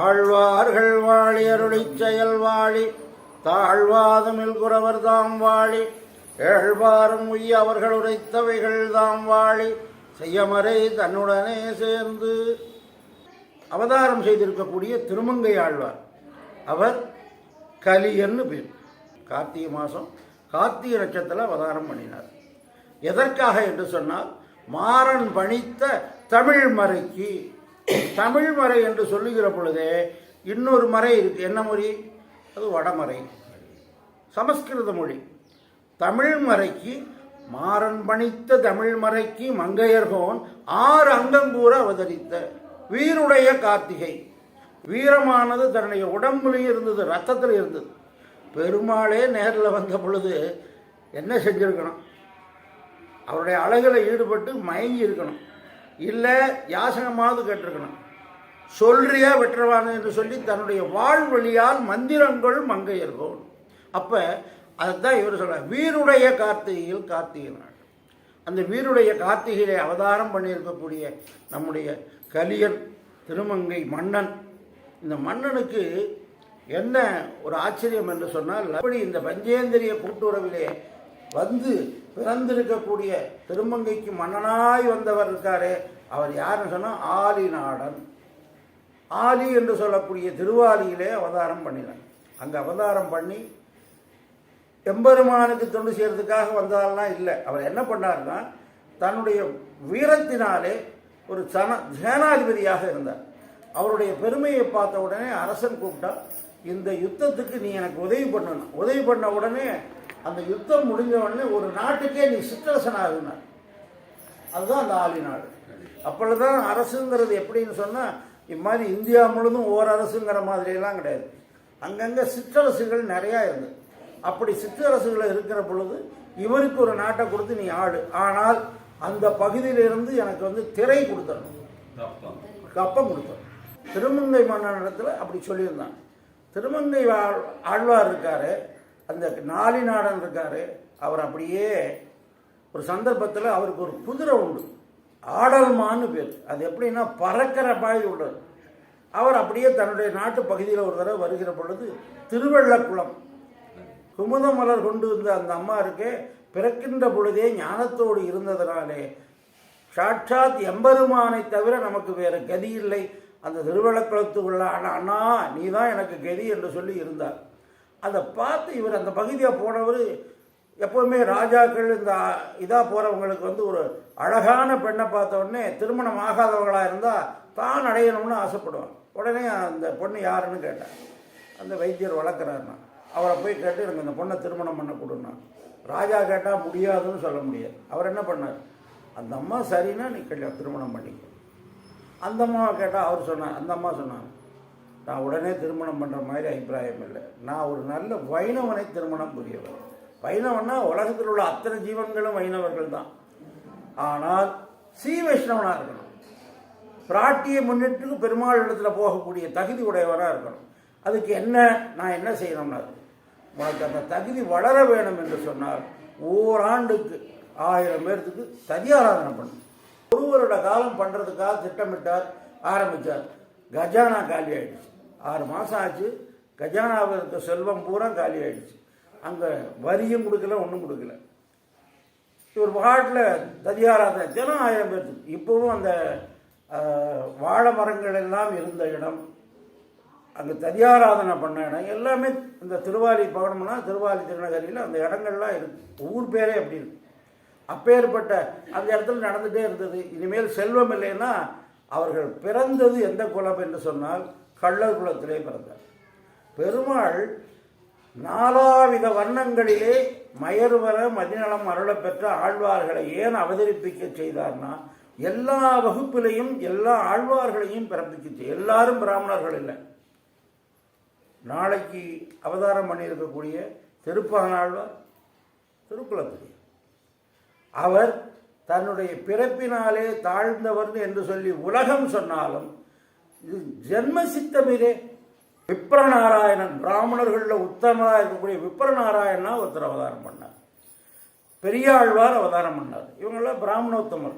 ஆழ்வார்கள் வாழி அருளை செயல் வாழி தாழ்வாதமில் குறவர் தாம் வாழி ஏழ்வாரும் உய்ய அவர்கள் உரைத்தவைகள் தாம் வாழி செய்யமறை தன்னுடனே சேர்ந்து. அவதாரம் செய்திருக்கக்கூடிய திருமங்கை ஆழ்வார். அவர் கலியன்னு பேர். கார்த்திகை மாதம் கார்த்திகை நட்சத்திரத்தில் அவதாரம் பண்ணினார். எதற்காக என்று சொன்னால் மாறன் பணித்த தமிழ் மறைக்கு. தமிழ் மறை என்று சொல்லுகிற பொழுதே இன்னொரு மறை இருக்கு. என்ன மொழி? அது வடமறை சமஸ்கிருத மொழி. தமிழ் மறைக்கு மாறன் பணித்த தமிழ் மறைக்கு மங்கையர்கோன் ஆறு அங்கங்கூற அவதரித்த வீருடைய கார்த்திகை. வீரமானது தன்னுடைய உடம்புலையும் இருந்தது ரத்தத்தில் இருந்தது. பெருமாளே நேரில் வந்த பொழுது என்ன செஞ்சிருக்கணும்? அவருடைய அழகில் ஈடுபட்டு மயங்கி இருக்கணும். இல்லை யாசகமாவது கேட்டிருக்கணும். சொல்றியா வெற்றவான் என்று சொல்லி தன்னுடைய வாழ் வழியால் மந்திரங்கள் மங்கையர்கள் அப்போ அதுதான் இவர் சொல்கிறார் வீருடைய கார்த்திகையில் கார்த்திகை நாள். அந்த வீருடைய கார்த்திகையை அவதாரம் பண்ணியிருக்கக்கூடிய நம்முடைய கலியன் திருமங்கை மன்னன். இந்த மன்னனுக்கு என்ன ஒரு ஆச்சரியம் என்று சொன்னால் அப்படி இந்த பஞ்சேந்திரிய கூட்டுறவிலே வந்து பிறந்திருக்கக்கூடிய திருமங்கைக்கு மன்னனாய் வந்தவர் இருக்காரே அவர் யாருன்னு சொன்னால் ஆலிநாடன் ஆலி என்று சொல்லக்கூடிய திருவாலியிலே அவதாரம் பண்ணினார். அங்கே அவதாரம் பண்ணி எம்பெருமானுக்கு தொண்டு செய்யறதுக்காக வந்ததாலாம் இல்லை. அவர் என்ன பண்ணார்னா தன்னுடைய வீரத்தினாலே ஒரு சன சேனாதிபதியாக இருந்தார். அவருடைய பெருமையை பார்த்த உடனே அரசன் கூப்பிட்டா இந்த யுத்தத்துக்கு நீ எனக்கு உதவி பண்ணணும். உதவி பண்ண உடனே அந்த யுத்தம் முடிஞ்ச உடனே ஒரு நாட்டுக்கே நீ சிற்றரசனாகுனார் அதுதான் அந்த ஆலி நாடு. அப்பொழுதுதான் அரசுங்கிறது எப்படின்னு சொன்னால் இம்மாதிரி இந்தியா முழுதும் ஓர் அரசுங்கிற மாதிரியெல்லாம் கிடையாது. அங்கங்கே சிற்றரசுகள் நிறையா இருந்தது. அப்படி சிற்றரசுகள் இருக்கிற பொழுது இவருக்கு ஒரு நாட்டை கொடுத்து நீ ஆடு. ஆனால் அந்த பகுதியிலிருந்து எனக்கு வந்து திரை கொடுத்தரணும். கப்பம். கொடுத்தோம் திருமங்கை மன்னனிடத்தில் அப்படி சொல்லியிருந்தாங்க திருமங்கை ஆழ்- ஆழ்வார் இருக்காரு. அந்த நாளினாடன் இருக்காரு அவர் அப்படியே ஒரு சந்தர்ப்பத்தில் அவருக்கு ஒரு குதிரை உண்டு. ஆடல்மான்னு பேர். அது எப்படின்னா பறக்கிற பாய் உள்ளது. அவர் அப்படியே தன்னுடைய நாட்டு பகுதியில் ஒரு தடவை வருகிற பொழுது திருவள்ளக்குளம். குமுத மலர் கொண்டு இருந்த அந்த அம்மா இருக்கே பிறக்கின்ற பொழுதே ஞானத்தோடு இருந்ததனாலே சாட்சாத் எம்பெருமானை தவிர நமக்கு வேறு கதி இல்லை. அந்த திருவிழக்குளத்துக்குள்ள அண்ணா அண்ணா நீ தான் எனக்கு கதி என்று சொல்லி இருந்தார். அதை பார்த்து இவர் அந்த பகுதியாக போனவர் எப்போவுமே ராஜாக்கள் இந்த இதாக போகிறவங்களுக்கு வந்து ஒரு அழகான பெண்ணை பார்த்த உடனே திருமணம் ஆகாதவங்களாக இருந்தால் தான் அடையணும்னு ஆசைப்படுவான் உடனே அந்த பொண்ணு யாருன்னு கேட்டேன் அந்த வைத்தியர் வளர்க்குறாருன்னா அவரை போய் கேட்டு எனக்கு இந்த பொண்ணை திருமணம் பண்ண கொடுண்ணா ராஜா கேட்டால் முடியாதுன்னு சொல்ல முடியாது. அவர் என்ன பண்ணார்? அந்த அம்மா சரின்னா நீ கல்யாணம் திருமணம் பண்ணிக்க. அந்த அம்மாவை கேட்டால் அவர் சொன்னார். அந்த அம்மா சொன்னாங்க நான் உடனே திருமணம் பண்ணுற மாதிரி அபிப்பிராயம் இல்லை. நான் ஒரு நல்ல வைணவனை திருமணம் புரியவர் வைணவன்னா உலகத்தில் உள்ள அத்தனை ஜீவன்களும் வைணவர்கள் தான். ஆனால் ஸ்ரீ வைஷ்ணவனாக இருக்கணும். பிராட்டியை முன்னிட்டு பெருமாள் இடத்துல போகக்கூடிய தகுதி உடையவராக இருக்கணும். அதுக்கு என்ன நான் என்ன செய்யணும்னா உனக்கு அந்த தகுதி வளர வேணும் என்று சொன்னால் ஓராண்டுக்கு ஆயிரம் பேர்த்துக்கு ததியாராதனை பண்ணும் ஒருவரோட காலம் பண்ணுறதுக்காக திட்டமிட்டார் ஆரம்பித்தார் கஜானா காலி ஆயிடுச்சு. ஆறு மாதம் ஆச்சு. கஜானாவில் இருக்க செல்வம் பூரா காலி ஆயிடுச்சு. அங்கே வரியும் கொடுக்கல ஒன்றும் கொடுக்கல. இவர் பாட்டில் ததியாராதனை தினம் ஆயிரம் பேர்த்துக்கு இப்போவும் அந்த வாழை மரங்கள் எல்லாம் இருந்த இடம். அங்கே ததியாராதனை பண்ண இடம். எல்லாமே இந்த திருவாலி பவனம்னா திருவாலி திருநகரியில் அந்த இடங்கள்லாம் இருக்கு. ஊர் பேரே அப்படி இருக்கு. அப்பேற்பட்ட அந்த இடத்துல நடந்துகிட்டே இருந்தது. இனிமேல் செல்வம் இல்லைன்னா அவர்கள் பிறந்தது எந்த குலம் என்று சொன்னால் கள்ளர் குலத்திலே பிறந்தார். பெருமாள் நாலாவித வர்ணங்களிலே மயர்வர மதிநலம் அருளப் பெற்ற ஆழ்வார்களை ஏன் அவதரிப்பிக்க செய்தார்னா எல்லா வகுப்பிலையும் எல்லா ஆழ்வார்களையும் பிறப்பிக்க எல்லாரும் பிராமணர்கள் இல்லை. நாளைக்கு அவதாரம் பண்ணியிருக்கக்கூடிய திருப்பானாழ்வார் திருக்குளத்துடைய அவர் தன்னுடைய பிறப்பினாலே தாழ்ந்தவர் என்று சொல்லி உலகம் சொன்னாலும் இது ஜென்ம சித்தமிதே விப்ரநாராயணன் பிராமணர்களில் உத்தமராக இருக்கக்கூடிய விப்ரநாராயணனா ஒருத்தர் அவதாரம் பண்ணார். பெரியாழ்வார் அவதாரம் பண்ணார். இவங்கெல்லாம் பிராமணோத்தமர்.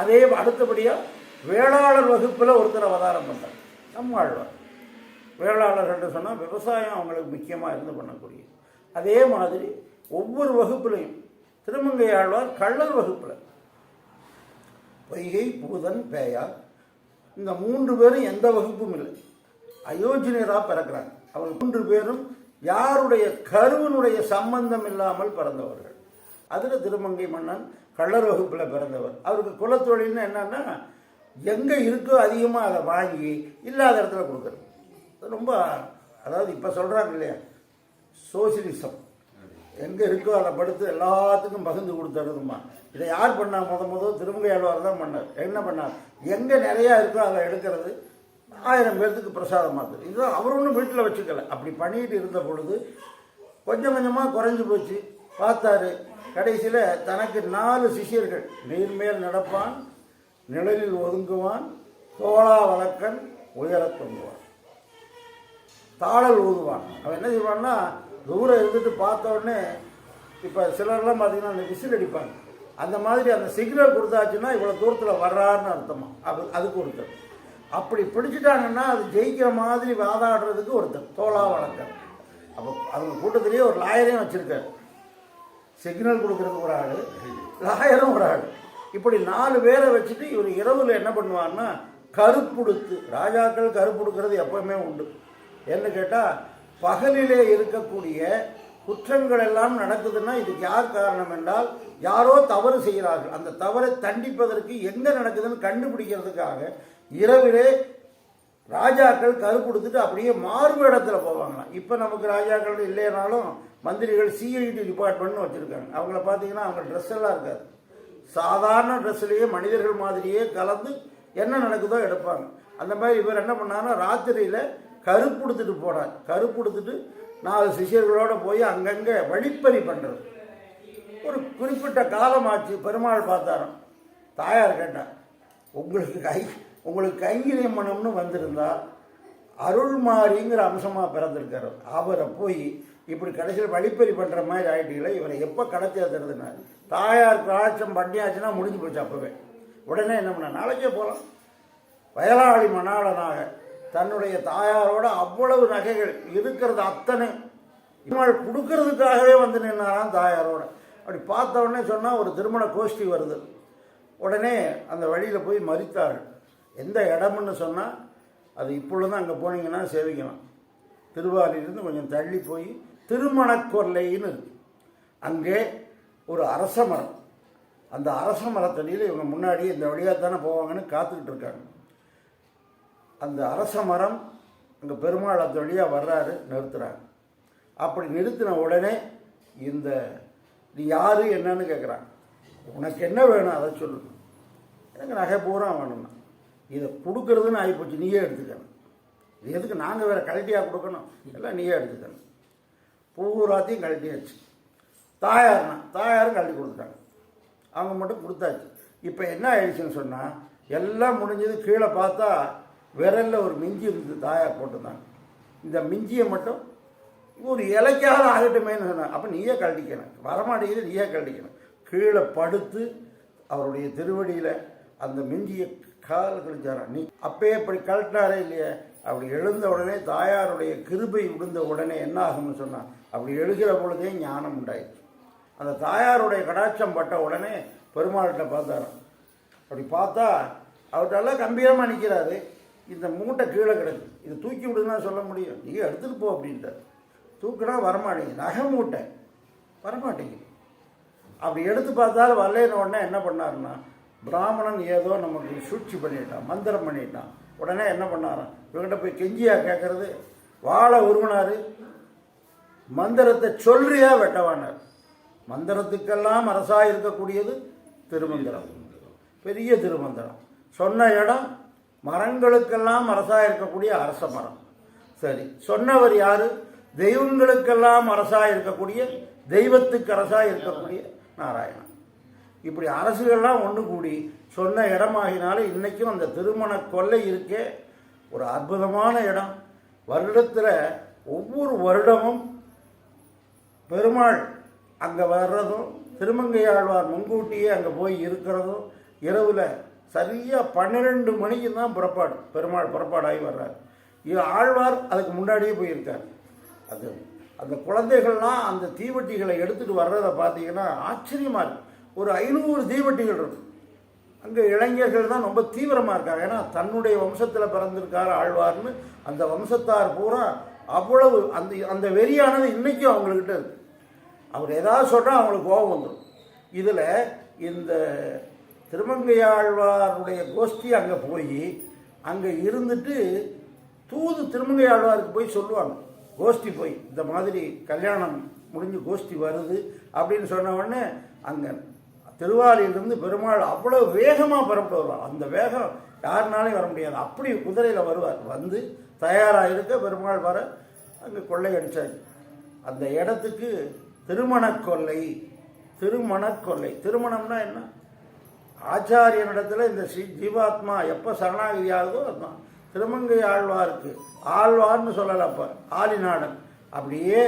அதே அடுத்தபடியாக வேளாளர் வகுப்பில் ஒருத்தர் அவதாரம் பண்ணார். நம்மாழ்வார் வேளாளர்கள் சொன்னால் விவசாயம் அவங்களுக்கு முக்கியமாக இருந்து பண்ணக்கூடியது. அதே மாதிரி ஒவ்வொரு வகுப்புலையும் திருமங்கை ஆழ்வார் கள்ளர் வகுப்பில். பொய்கை பூதன் பேயார் இந்த மூன்று பேரும் எந்த வகுப்பும் இல்லை. அயோஜினியராக பிறக்கிறாங்க அவங்க மூன்று பேரும் யாருடைய கருவினுடைய சம்பந்தம் இல்லாமல் பிறந்தவர்கள். அதில் திருமங்கை மன்னன் கள்ளர் வகுப்பில் பிறந்தவர். அவருக்கு குலத்தொழில்னு என்னன்னா எங்கே இருக்கோ அதிகமாக அதை வாங்கி இல்லாத இடத்துல கொடுக்குறது. ரொம்ப அதாவது இப்போ சொல்கிறாங்க இல்லையா சோசியலிசம். எங்கே இருக்கோ அதை படுத்து எல்லாத்துக்கும் பகிர்ந்து கொடுத்துறதுமா இதை யார் பண்ணா? முத முத திருமங்கையாழ்வார் தான் பண்ணார். என்ன பண்ணார்? எங்கே நிறையா இருக்கோ அதை எடுக்கிறது ஆயிரம் பேர்த்துக்கு பிரசாதம் இது அவர் ஒன்றும் வீட்டில் வச்சுக்கல. அப்படி பண்ணிட்டு இருந்த பொழுது கொஞ்சம் கொஞ்சமாக குறைஞ்சு போச்சு. பார்த்தாரு கடைசியில் தனக்கு நாலு சிஷ்யர்கள் நீர்மேல் நடப்பான் நிழலில் ஒதுங்குவான் தோளா வழக்கன் உயரத் தொங்குவான். தாளல் ஊதுவான். அவன் என்ன செய்வான்னா தூரம் இருந்துட்டு பார்த்த உடனே இப்போ சிலர்லாம் பார்த்தீங்கன்னா அந்த விசில் அடிப்பாங்க. அந்த மாதிரி அந்த சிக்னல் கொடுத்தாச்சுன்னா இவ்வளோ தூரத்தில் வர்றாருன்னு அர்த்தமா? அது அதுக்கு ஒருத்தர் அப்படி பிடிச்சிட்டாங்கன்னா அது ஜெயிக்கிற மாதிரி வாதாடுறதுக்கு ஒருத்தர் தோளா வழக்கர் அப்போ அவங்க கூட்டத்திலேயே ஒரு லாயரையும் வச்சுருக்காரு. சிக்னல் கொடுக்குறது ஒரு ஆள் லாயரும் ஒரு ஆள். இப்படி நாலு பேரை வச்சுட்டு இவர் இரவில் என்ன பண்ணுவார்னா கருப்புடுத்து ராஜாக்கள் கருப்புடுக்கிறது எப்பவுமே உண்டு. என்ன கேட்டால் பகலிலே இருக்கக்கூடிய குற்றங்கள் எல்லாம் நடக்குதுன்னா இதுக்கு யார் காரணம் என்றால் யாரோ தவறு செய்கிறார்கள். அந்த தவறை தண்டிப்பதற்கு எங்கே நடக்குதுன்னு கண்டுபிடிக்கிறதுக்காக இரவிலே ராஜாக்கள் கரு கொடுத்துட்டு அப்படியே மார்பு இடத்துல போவாங்களாம். இப்போ நமக்கு ராஜாக்கள் இல்லைனாலும் மந்திரிகள் சிஐடி டிபார்ட்மெண்ட்னு வச்சுருக்காங்க. அவங்கள பார்த்தீங்கன்னா அவங்க ட்ரெஸ் எல்லாம் இருக்காது. சாதாரண ட்ரெஸ்லேயே மனிதர்கள் மாதிரியே கலந்து என்ன நடக்குதோ எடுப்பாங்க. அந்த மாதிரி இவர் என்ன பண்ணாருன்னா ராத்திரியில் கருப்பு கொடுத்துட்டு போனார். கருப்பு கொடுத்துட்டு நாலு சிஷியர்களோடு போய் அங்கங்கே வழிப்பறி பண்ணுறது ஒரு குறிப்பிட்ட காலமாச்சு பெருமாள் பார்த்தாராம். தாயார் கேட்டார் உங்களுக்கு கை உங்களுக்கு கைங்கரியம் பண்ணணும்னு வந்திருந்தா அருள்மாரிங்கிற அம்சமாக பிறந்திருக்கார். அவரை போய் இப்படி கடைசியில் வழிப்பறி பண்ணுற மாதிரி ஆகிட்டீங்களே இவரை எப்போ கடத்தி ஏற்றுறதுன்னா தாயார் காய்ச்சம் பண்ணியாச்சுன்னா முடிஞ்சு போச்சு அப்போவே. உடனே என்ன பண்ண நாளைக்கே போகலாம் வயலாளி மணாளனாக தன்னுடைய தாயாரோட அவ்வளவு நகைகள் இருக்கிறது அத்தனை. இவள் கொடுக்கறதுக்காகவே வந்து நின்னாராம் தாயாரோட. அப்படி பார்த்த உடனே சொன்னால் ஒரு திருமண கோஷ்டி வருது. உடனே அந்த வழியில் போய் மறித்தார்கள் எந்த இடம்னு சொன்னால் அது இப்பொழுதும் அங்கே போனீங்கன்னா சேவிக்கலாம். திருவாரிலிருந்து கொஞ்சம் தள்ளி போய் திருமணக்கொல்லைன்னு இருக்கு. அங்கே ஒரு அரச மரம். அந்த அரச மரத்தடியில் இவங்க முன்னாடி இந்த வழியாக தானே போவாங்கன்னு காத்துக்கிட்டு இருக்காங்க. அந்த அரச மரம் அங்கே பெருமாள் அந்த வழியாக வர்றாரு நிறுத்துகிறாங்க அப்படி நிறுத்தின உடனே இந்த நீ யார் என்னன்னு கேட்குறாங்க உனக்கு என்ன வேணும் அதை சொல்லு. எனக்கு நகை பூரா வேணும்னா. இதை கொடுக்கறதுன்னு ஆகிப்போச்சு நீயே எடுத்துக்கணும். இது எதுக்கு நாங்கள் வேறு கழட்டியாக கொடுக்கணும்? எல்லாம் நீயே எடுத்துக்கணும். பூராத்தையும் கழட்டியாச்சு. தாயார்னா தாயாரும் கழட்டி கொடுத்துட்டாங்க. அவங்க மட்டும் கொடுத்தாச்சு. இப்போ என்ன ஆயிடுச்சுன்னு சொன்னால் எல்லாம் முடிஞ்சது கீழே பார்த்தா விரலில் ஒரு மிஞ்சி இருந்தது தாயார் போட்டிருந்தாங்க இந்த மிஞ்சியை மட்டும் ஒரு இலைக்காக ஆகட்டுமேன்னு சொன்னான். அப்போ நீயே கழட்டிக்கணும். வரமாட்டேங்குது நீயே கழட்டிக்கணும். கீழே படுத்து அவருடைய திருவடியில் அந்த மிஞ்சியை கால் கழிச்சாராம் நீ அப்பயே இப்படி கழட்டினாரே இல்லையே? அப்படி எழுந்த உடனே தாயாருடைய கிருபை விழுந்த உடனே என்ன ஆகும்னு சொன்னான். அப்படி எழுகிற பொழுதே ஞானம் உண்டாயிடுச்சு அந்த தாயாருடைய கடாட்சம் பட்ட உடனே பெருமாள்கிட்ட பார்த்தாராம். அப்படி பார்த்தா அவர்கிட்ட எல்லாம் கம்பீரமாக நிற்கிறாரு இந்த மூட்டை கீழே கிடக்கு. இது தூக்கி விடுதுன்னா சொல்ல முடியும். நீ எடுத்துகிட்டு போ அப்படின்ட்டார். தூக்கினா வரமாட்டேங்குது. நகை மூட்டை. வரமாட்டேங்குது. அப்படி எடுத்து பார்த்தாலும் வரலேன்னு உடனே என்ன பண்ணாருன்னா பிராமணன் ஏதோ நமக்கு சூழ்ச்சி பண்ணிட்டான் மந்திரம் பண்ணிட்டான். உடனே என்ன பண்ணாராம்? இவங்கிட்ட போய் கெஞ்சியா கேட்கறது வாழை உருவினார். மந்திரத்தை சொல்றியா வெட்டவானார். மந்திரத்துக்கெல்லாம் அரசாக இருக்கக்கூடியது திருமந்திரம். பெரிய திருமந்திரம். சொன்ன இடம் மரங்களுக்கெல்லாம் அரசாக இருக்கக்கூடிய அரச மரம். சரி சொன்னவர் யார்? தெய்வங்களுக்கெல்லாம் அரசாக இருக்கக்கூடிய தெய்வத்துக்கு அரசாக இருக்கக்கூடிய நாராயணன். இப்படி அரசுகள்லாம் ஒன்று கூடி சொன்ன இடமாகினால இன்றைக்கும் அந்த திருமண கொல்லை இருக்கே. ஒரு அற்புதமான இடம். வருடத்தில் ஒவ்வொரு வருடமும் பெருமாள் அங்கே வர்றதும் திருமங்கையாழ்வார் முன்கூட்டியே அங்கே போய் இருக்கிறதும் இரவில் சரியாக பன்னிரெண்டு மணிக்கு தான் புறப்பாடு. பெருமாள் புறப்பாடாகி வர்றார். இது ஆழ்வார் அதுக்கு முன்னாடியே போயிருக்கார். அது அந்த குழந்தைகள்லாம் அந்த தீவட்டிகளை எடுத்துகிட்டு வர்றதை பார்த்தீங்கன்னா ஆச்சரியமாக இருக்குது ஒரு ஐநூறு தீவட்டிகள் இருக்கும் அங்கே இளைஞர்கள் தான் ரொம்ப தீவிரமாக இருக்காங்க. ஏன்னா தன்னுடைய வம்சத்தில் பிறந்திருக்கார் ஆழ்வார்னு அந்த வம்சத்தார் பூரா அவ்வளவு அந்த அந்த வெறியானது இன்றைக்கும் அவங்கக்கிட்ட இருக்குது அவர் ஏதாவது சொன்னால் அவங்களுக்கு கோபம் வந்துடும் இதில் இந்த திருமங்கையாழ்வாருடைய கோஷ்டி அங்கே போய் அங்கே இருந்துட்டு தூது திருமங்கையாழ்வாருக்கு போய் சொல்லுவாங்க. கோஷ்டி போய் இந்த மாதிரி கல்யாணம் முடிஞ்சு கோஷ்டி வருது அப்படின்னு சொன்ன உடனே அங்கே திருவாரியிலிருந்து பெருமாள் அவ்வளோ வேகமாக புறப்பட்டு வருவார். அந்த வேகம் யாருனாலையும் வர முடியாது. அப்படி குதிரையில் வருவார். வந்து தயாராக இருக்க பெருமாள் வர அங்கே கொள்ளையடிச்சாச்சு அந்த இடத்துக்கு திருமணக் கொல்லை திருமணம்னா என்ன? ஆச்சாரியனிடத்தில் இந்த ஸ்ரீ ஜீவாத்மா எப்போ சரணாகதி ஆகுதோ அதுதான் திருமங்கை ஆழ்வாருக்கு ஆழ்வார்னு சொல்லலாம் அப்போ ஆலிநாடன். அப்படியே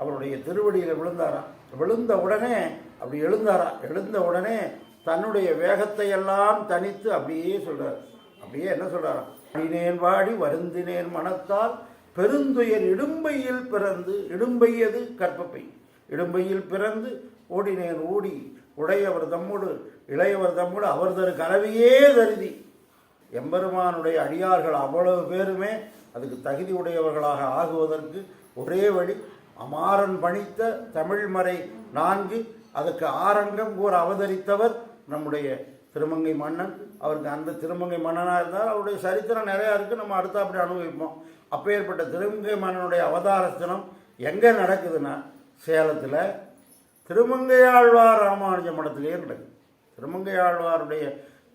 அவருடைய திருவடியில் விழுந்தாராம் விழுந்த உடனே அப்படி எழுந்தாரா. எழுந்த உடனே தன்னுடைய வேகத்தை எல்லாம் தனித்து அப்படியே சொல்கிறார் அப்படியே என்ன சொல்றாராம் அடினேன் வாடி வருந்தினேன் மனத்தால் பெருந்துயர் இடும்பையில் பிறந்து இடும்பையது கற்பப்பை. இடும்பையில் பிறந்து ஓடினேன் ஓடி உடையவர் தம்மோடு இளையவர் தம்மோடு அவர் தரு கலவையே தருதி. எம்பெருமானுடைய அடியார்கள் அவ்வளவு பேருமே அதுக்கு தகுதி உடையவர்களாக ஆகுவதற்கு ஒரே வழி அமாரன் பணித்த தமிழ்மறை நான்கு அதுக்கு ஆரங்கம் கூற அவதரித்தவர் நம்முடைய திருமங்கை மன்னன். அவருக்கு அந்த திருமங்கை மன்னனாக இருந்தால் அவருடைய சரித்திரம் நிறையா இருக்குது நம்ம அடுத்த அப்படி அனுபவிப்போம். அப்பேற்பட்ட திருமங்கை மன்னனுடைய அவதாரத்தினம் எங்கே நடக்குதுன்னா சேலத்தில் திருமங்கையாழ்வார் ராமானுஜ மடத்திலேயே நடக்குது திருமங்கையாழ்வாருடைய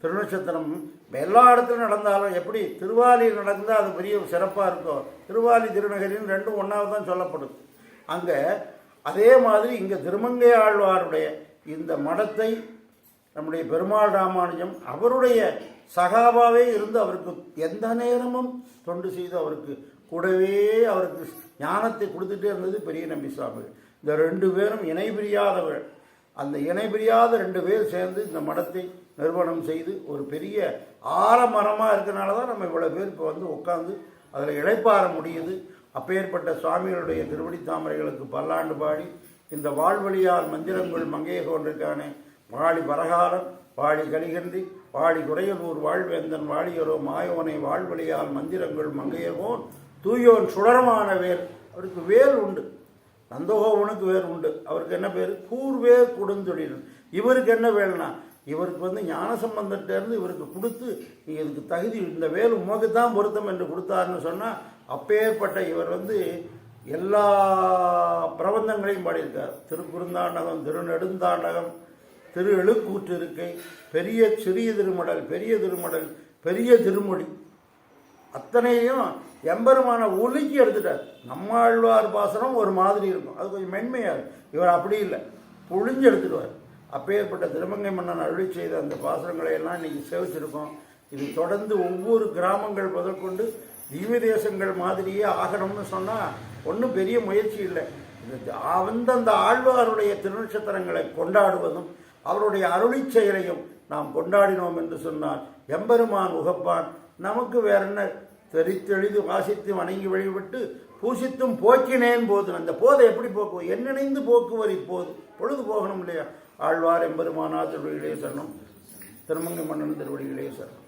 திருநட்சத்திரம் எல்லா இடத்துலையும் நடந்தாலும் எப்படி திருவாலியில் நடந்தால் அது பெரிய சிறப்பாக இருக்கும் திருவாலி திருநகரின்னு ரெண்டும் ஒன்றாவது தான் சொல்லப்படுது. அங்கே அதே மாதிரி இங்கே திருமங்கை ஆழ்வாருடைய இந்த மடத்தை நம்முடைய பெருமாள் ராமானுஜம் அவருடைய சகாபாவே இருந்து அவருக்கு எந்த நேரமும் தொண்டு செய்து அவருக்கு கூடவே அவருக்கு ஞானத்தை கொடுத்துட்டே இருந்தது பெரிய நம்பி சுவாமிகள் இந்த ரெண்டு பேரும் இணை பிரியாதவர் அந்த இணை பிரியாத ரெண்டு பேர் சேர்ந்து இந்த மடத்தை நிறுவனம் செய்து ஒரு பெரிய ஆலமரமாக இருக்கனால தான் நம்ம இவ்வளோ பேர் இப்போ வந்து உட்காந்து அதில் இழைப்பாற முடியுது. அப்பேற்பட்ட சுவாமிகளுடைய திருவடி தாமரைகளுக்கு பல்லாண்டு பாடி இந்த வாழ்வழியால் மந்திரங்கள் மங்கைய கொண்டிருக்கானே வாழி பரகாரம் வாழி கலிகன்றி வாழி குறையலூர் வாழ்வேந்தன் வாழியரோ மாயோனை வாழ்வழியால் மந்திரங்கள் மங்கையகோன் தூயோன் சுடரமான வேல் அவருக்கு வேல் உண்டு. நந்தகோவனுக்கு வேறு உண்டு. அவருக்கு என்ன பேர்? கூர்வேர் கொடுந்தொழில் இவருக்கு என்ன வேலைனா? இவருக்கு வந்து ஞானசம்பந்தத்திலேருந்து இவருக்கு கொடுத்து நீ இதுக்கு தகுதி இந்த வேல் உமக்கு தான் பொருத்தம் என்று கொடுத்தாருன்னு சொன்னால் அப்பேற்பட்ட இவர் வந்து எல்லா பிரபந்தங்களையும் பாடியிருக்கார். திருக்குறுந்தாண்டகம் திருநெடுந்தாண்டகம் திரு எழுக்கூற்று இருக்கை பெரிய சிறிய திருமடல் பெரிய திருமடல் பெரிய திருமொழி. அத்தனையும் எம்பெருமான ஒழுக்கி எடுத்துட்டார். நம்மாழ்வார் பாசனம் ஒரு மாதிரி இருக்கும். அது கொஞ்சம் மென்மையாக இருக்கும். இவர் அப்படி இல்லை. புழிஞ்சு எடுத்துடுவார். அப்பேற்பட்ட திருமங்கை மன்னன் அருளி செய்த அந்த பாசனங்களை எல்லாம் இன்னைக்கு சேவிச்சிருக்கோம். இது தொடர்ந்து ஒவ்வொரு கிராமங்கள் முதற்கொண்டு தீவ தேசங்கள் மாதிரியே ஆகணும்னு சொன்னால் ஒன்றும் பெரிய முயற்சி இல்லை. இது அந்தந்த ஆழ்வாருடைய திருநட்சத்திரங்களை கொண்டாடுவதும் அவருடைய அருளி செயலையும் நாம் கொண்டாடினோம் என்று சொன்னால் எம்பெருமான் உகப்பான் நமக்கு வேற என்ன தெரித்தெளிது வாசித்து வணங்கி வழிபட்டு பூசித்தும் போக்கினேன் போது அந்த போதை எப்படி போக்குவோம் என்னிணைந்து போக்குவர் இப்போது. பொழுது போகணும் இல்லையா? ஆழ்வார் எம்பெருமானா திருவடிகளே சரணம். திருமங்கை மன்னன் திருவடிகளே சரணம்.